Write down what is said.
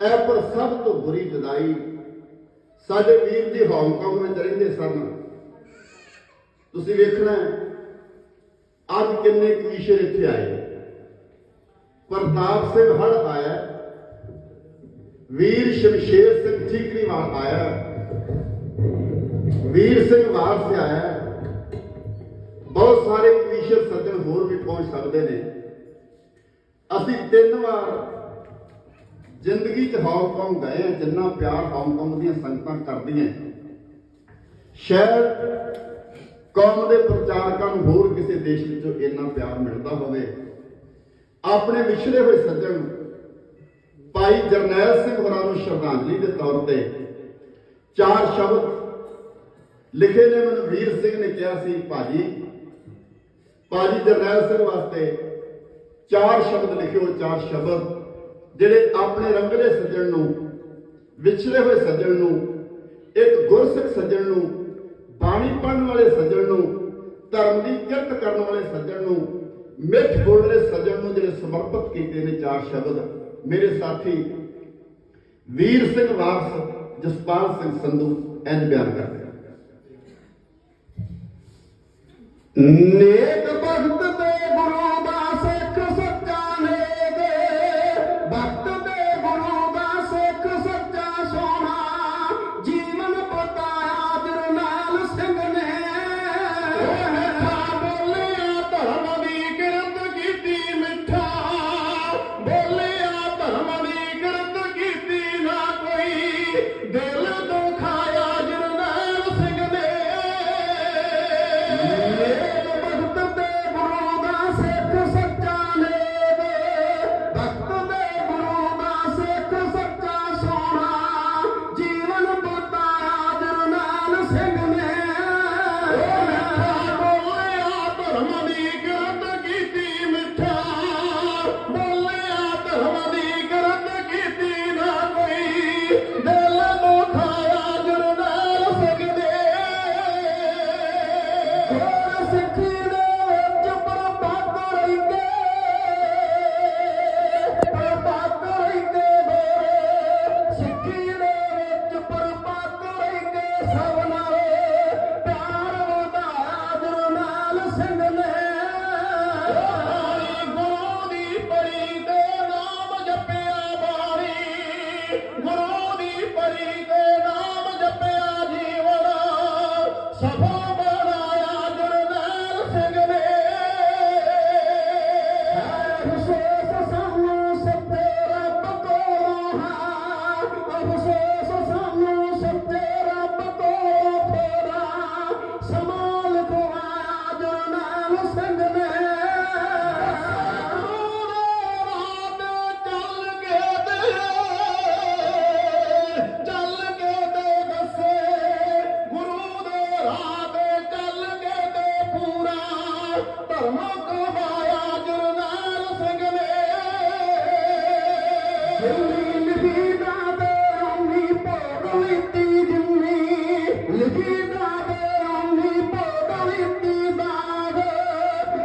ਇਹ ਪਰ ਸਭ ਤੋਂ ਬੁਰੀ ਜੁਦਾਈ ਸਾਡੇ ਵੀਰ ਜੀ ਹਾਂਗਕਾਂਗ ਵਿੱਚ ਰਹਿੰਦੇ ਸਨ। ਤੁਸੀਂ ਵੇਖਣਾ ਅੱਜ ਕਿੰਨੇ ਕਵੀਸ਼ਰ ਇੱਥੇ ਆਏ। ਪ੍ਰਤਾਪ ਸਿੰਘ ਹੜ ਆਇਆ, ਵੀਰ ਸ਼ਮਸ਼ੇਰ ਸਿੰਘ ਠੀਕਰੀਵਾਲ ਆਇਆ, ਵੀਰ ਸਿੰਘ ਵਾਰਸ ਆਇਆ। ਬਹੁਤ ਸਾਰੇ ਕਵੀਸ਼ਰ ਸੱਜਣ ਹੋਰ ਵੀ ਪਹੁੰਚ ਸਕਦੇ ਨੇ। ਅਸੀਂ ਤਿੰਨ ਵਾਰ ਜ਼ਿੰਦਗੀ 'ਚ ਹਾਂਗਕਾਂਗ ਗਏ ਹਾਂ, ਜਿੰਨਾ ਪਿਆਰ ਹਾਂਗਕਾਂਗ ਦੀਆਂ ਸੰਗਤਾਂ ਕਰਦੀਆਂ ਸ਼ਾਇਦ ਕੌਮ ਦੇ ਪ੍ਰਚਾਰਕਾਂ ਨੂੰ ਹੋਰ ਕਿਸੇ ਦੇਸ਼ ਵਿੱਚੋਂ ਇੰਨਾ ਪਿਆਰ ਮਿਲਦਾ ਹੋਵੇ। ਆਪਣੇ ਵਿਛੜੇ ਹੋਏ ਸੱਜਣ ਭਾਈ ਜਰਨੈਲ ਸਿੰਘ ਹੋਰਾਂ ਨੂੰ ਸ਼ਰਧਾਂਜਲੀ ਦੇ ਤੌਰ ਤੇ ਚਾਰ ਸ਼ਬਦ ਲਿਖੇ ਨੇ, ਮੈਨੂੰ ਵੀਰ ਸਿੰਘ ਨੇ ਕਿਹਾ ਸੀ, ਭਾਜੀ ਭਾਜੀ ਜਰਨੈਲ ਸਿੰਘ ਵਾਸਤੇ ਚਾਰ ਸ਼ਬਦ ਲਿਖਿਓ, ਚਾਰ ਸ਼ਬਦ। ਜਿਹੜੇ ਆਪਣੇ ਰੰਗਲੇ ਸੱਜਣ ਨੂੰ ਵਿਛੜੇ ਹੋਏ ਸੱਜਣ ਨੂੰ, ਇੱਕ ਗੁਰਸਿੱਖ ਸੱਜਣ ਨੂੰ ਬਾਣੀ ਪੜ੍ਹਨ ਵਾਲੇ ਸੱਜਣ ਨੂੰ, ਧਰਮ ਦੀ ਕਿਰਤ ਕਰਨ ਵਾਲੇ ਸੱਜਣ ਨੂੰ, ਮਿੱਠ ਬੋਲਣੇ ਸੱਜਣ ਨੂੰ ਜਿਹੜੇ ਸਮਰਪਿਤ ਕੀਤੇ ਨੇ ਚਾਰ ਸ਼ਬਦ। ਮੇਰੇ ਸਾਥੀ, ਵੀਰ ਸਿੰਘ ਵਾਰਸ, ਜਸਪਾਲ ਸਿੰਘ ਸੰਧੂ, ਇੰਜ ਬਿਆਨ ਕਰਦੇ ਨੇਕ ਭਗਤ Shabbat.